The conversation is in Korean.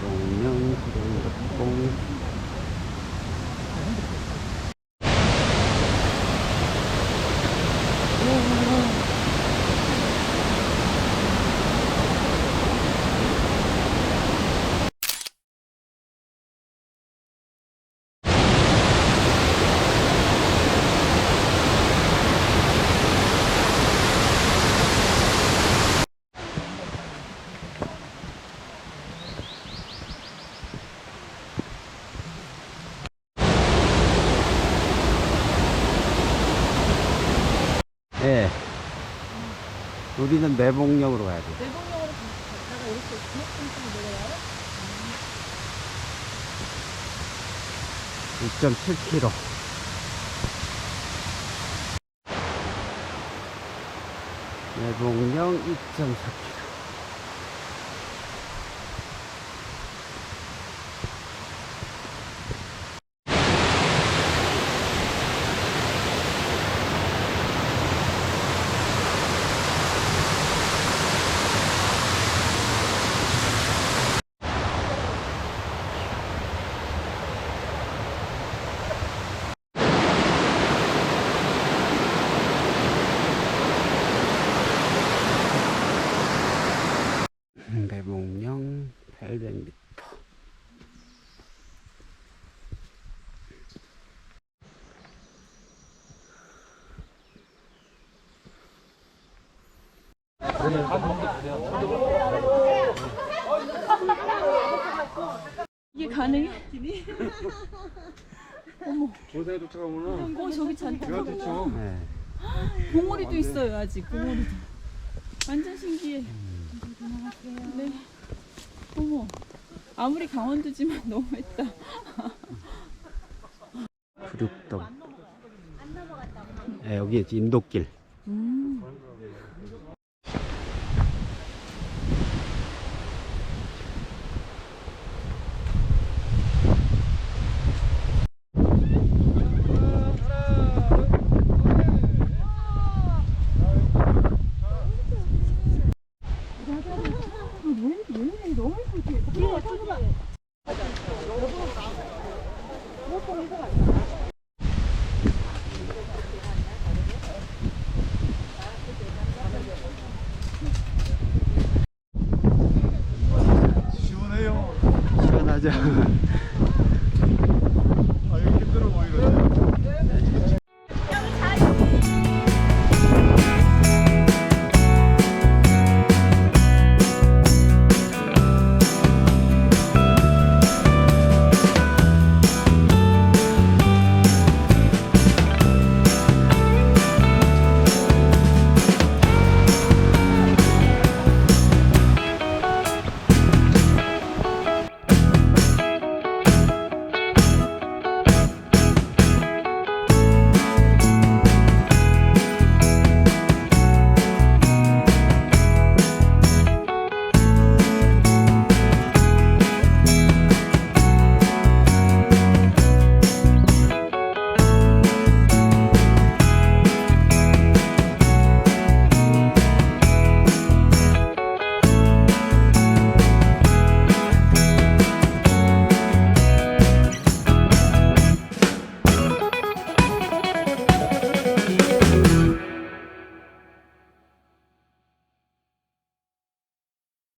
동면 구름 덕봉 예. 우리는 매봉역으로 가야 돼. 내동력으로 갔다가 이렇게 중학생쯤 내려와요? 6.7km. 매봉역 2.4km. 내복령 800m. 이게 가능해? 조사에 도착하면은 어 저기 잔뜩 대충 네. 봉오리도 있어요 아직 봉오리도 완전 신기해 네 어머 아무리 강원도지만 너무했다 구륙동. 네, 여기 인도길. 시원해요. 시원하죠?